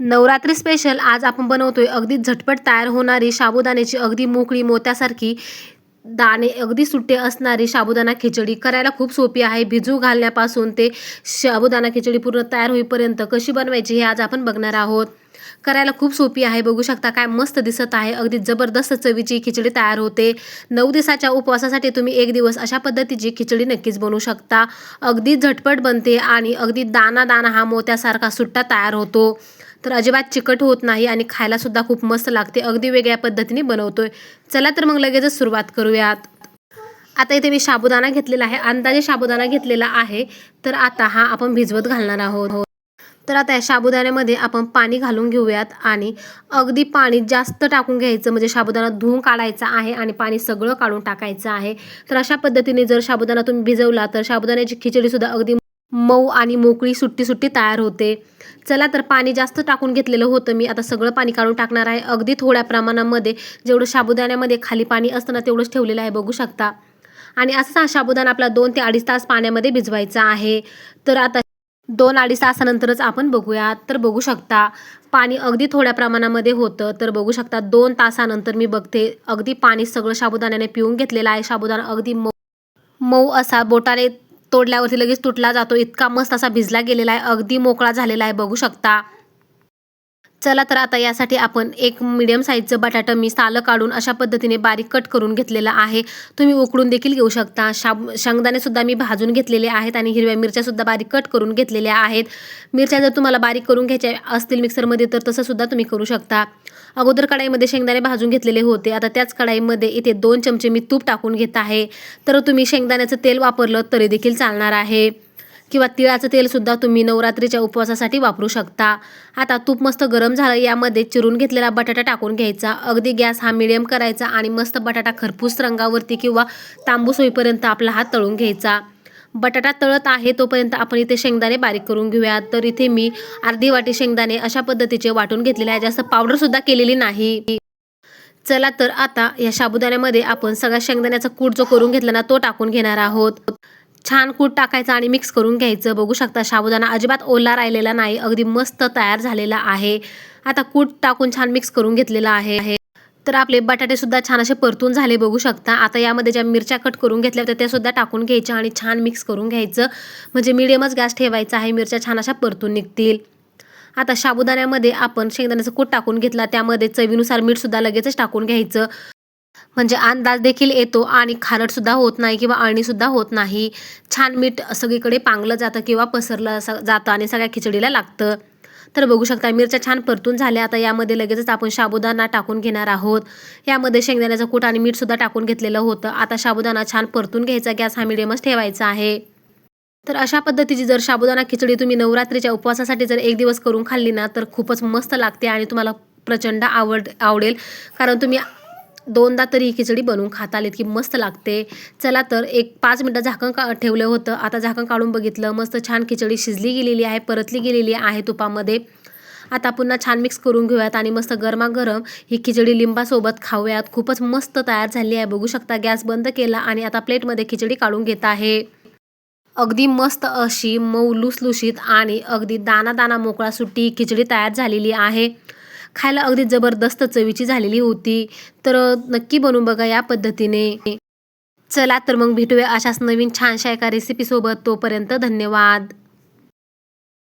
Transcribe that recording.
Navratri special आज आपण बनवतोय अगदी झटपट तयार होणारी साबुदाण्याची अगदी मोकळी मोत्यासारखी दाणे अगदी सुट्टे असणारी साबुदाणा खिचडी. करायला खूप सोपी आहे. भिजू घालण्यापासून ते साबुदाणा खिचडी पूर्ण तयार होईपर्यंत कशी बनवायची हे आज आपण बघणार आहोत. करायला खूप सोपी आहे. बघू शकता काय मस्त दिसत आहे. अगदी जबरदस्त चवीची खिचडी तयार होते. नऊ दिवसाच्या उपवासासाठी तुम्ही एक दिवस अशा पद्धतीची खिचडी नक्कीच बनवू शकता. अगदी झटपट बनते आणि अगदी दाना दाना हा मोत्यासारखा सुट्टा तयार होतो. तर अजिबात चिकट होत नाही आणि खायला सुद्धा खूप मस्त लागते. अगदी वेगळ्या पद्धतीने बनवतोय. चला तर मग लगेचच सुरुवात करूयात. आता इथे मी साबुदाणा घेतलेला आहे. अंदाजे साबुदाणा घेतलेला आहे. तर आता हा आपण भिजवत घालणार आहोत. तर आता या साबुदाण्यामध्ये आपण पाणी घालून घेऊयात आणि अगदी पाणी जास्त टाकून घ्यायचं म्हणजे साबुदाणा धुवून काढायचा आहे आणि पाणी सगळं काढून टाकायचं आहे. तर अशा पद्धतीने जर साबुदाणा तुम्ही भिजवला तर साबुदाण्याची खिचडीसुद्धा अगदी मऊ आणि मोकळी सुट्टी सुट्टी तयार होते. चला तर पाणी जास्त टाकून घेतलेलं होतं मी. आता सगळं पाणी काढून टाकणार आहे. अगदी थोड्या प्रमाणामध्ये जेवढं साबुदाण्यामध्ये खाली पाणी असतं ना तेवढंच ठेवलेलं आहे बघू शकता. आणि असं हा साबुदाणा आपला दोन ते अडीच तास पाण्यामध्ये भिजवायचा आहे. तर आता दोन अडीच तासानंतरच आपण बघूया तर बघू शकता पाणी अगदी थोड्या प्रमाणामध्ये होतं. तर बघू शकता दोन तासानंतर मी बघते अगदी पाणी सगळं साबुदाण्याने पिऊन घेतलेलं आहे. साबुदाणा अगदी मऊ मऊ असा बोटाने तोडल्यावरती लगेच तुटला जातो. इतका मस्त असा भिजला गेलेला आहे. अगदी मोकळा झालेला आहे. बघू शकता. चला तर आता यासाठी आपण एक मिडियम साईजचं बटाटा मी सालं काढून अशा पद्धतीने बारीक कट करून घेतलेलं आहे. तुम्ही उकडून देखील घेऊ शकता. शाब शेंगदाणेसुद्धा मी भाजून घेतलेले आहेत आणि हिरव्या मिरच्यासुद्धा बारीक कट करून घेतलेल्या आहेत. मिरच्या जर तुम्हाला बारीक करून घ्यायच्या असतील मिक्सरमध्ये तर तसंसुद्धा तुम्ही करू शकता. अगोदर कढाईमध्ये शेंगदाणे भाजून घेतलेले होते. आता त्याच कढाईमध्ये इथे दोन चमचे मी तूप टाकून घेत आहे. तर तुम्ही शेंगदाण्याचं तेल वापरलं तरी देखील चालणार आहे. किंवा तिळाचं तेलसुद्धा तुम्ही नवरात्रीच्या उपवासासाठी वापरू शकता. आता तूप मस्त गरम झालं यामध्ये चिरून घेतलेला बटाटा टाकून घ्यायचा. अगदी गॅस हा मिडियम करायचा आणि मस्त बटाटा खरपूस रंगावरती किंवा तांबूस होईपर्यंत आपला हात तळून घ्यायचा. बटाटा तळत आहे तोपर्यंत आपण इथे शेंगदाणे बारीक करून घेऊया तर इथे मी अर्धी वाटी शेंगदाणे अशा पद्धतीचे वाटून घेतलेले आहे. जास्त पावडरसुद्धा केलेली नाही. चला तर आता या साबुदाण्यामध्ये आपण सगळ्या शेंगदाण्याचा कूट जो करून घेतला ना तो टाकून घेणार आहोत. छान कूट टाकायचं आणि मिक्स करून घ्यायचं. बघू शकता साबुदाणा अजिबात ओला राहिलेला नाही. अगदी मस्त तयार झालेला आहे. आता कूट टाकून छान मिक्स करून घेतलेला आहे. तर आपले बटाटे सुद्धा छान असे परतून झाले बघू शकता. आता यामध्ये ज्या मिरच्या कट करून घेतल्या होत्या त्या सुद्धा टाकून घ्यायच्या आणि छान मिक्स करून घ्यायचं. म्हणजे मिडियमच गॅस ठेवायचा आहे मिरच्या छान अशा परतून निघतील. आता साबुदाण्यामध्ये आपण शेंगदाण्याचं कूट टाकून घेतला. त्यामध्ये चवीनुसार मीठसुद्धा लगेचच टाकून घ्यायचं. म्हणजे अंदाज देखील येतो आणि खारटसुद्धा होत नाही किंवा अळणीसुद्धा होत नाही. छान मीठ सगळीकडे पांगलं जातं किंवा पसरलं जातं आणि सगळ्या खिचडीला लागतं. तर बघू शकता मिरच्या छान परतून झाल्या. आता यामध्ये लगेचच आपण साबुदाणा टाकून घेणार आहोत. यामध्ये शेंगदाण्याचं कूट आणि मीठसुद्धा टाकून घेतलेलं होतं. आता साबुदाणा छान परतून घ्यायचा गॅस हा मिडियमच ठेवायचा आहे. तर अशा पद्धतीची जर साबुदाणा खिचडी तुम्ही नवरात्रीच्या उपवासासाठी जर एक दिवस करून खाल्ली ना तर खूपच मस्त लागते आणि तुम्हाला प्रचंड आवड आवडेल. कारण तुम्ही दोनदा तरी ही खिचडी बनवून खाताल इतकी मस्त लागते. चला तर एक पाच मिनटं झाकण का ठेवलं होतं. आता झाकण काढून बघितलं. मस्त छान खिचडी शिजली गेलेली आहे परतली गेलेली आहे तुपामध्ये. आता पुन्हा छान मिक्स करून घेऊयात आणि मस्त गरमागरम ही खिचडी लिंबासोबत खाऊयात. खूपच मस्त तयार झाली आहे. बघू शकता गॅस बंद केला आणि आता प्लेटमध्ये खिचडी काढून घेत आहे. अगदी मस्त अशी मऊ लुसलुशीत आणि अगदी दाना दाना मोकळा सुट्टी खिचडी तयार झालेली आहे. खायला अगदी जबरदस्त चवीची झालेली होती. तर नक्की बनवून बघा या पद्धतीने. चला तर मग भेटूया अशाच नवीन छानशा एका रेसिपीसोबत तोपर्यंत धन्यवाद.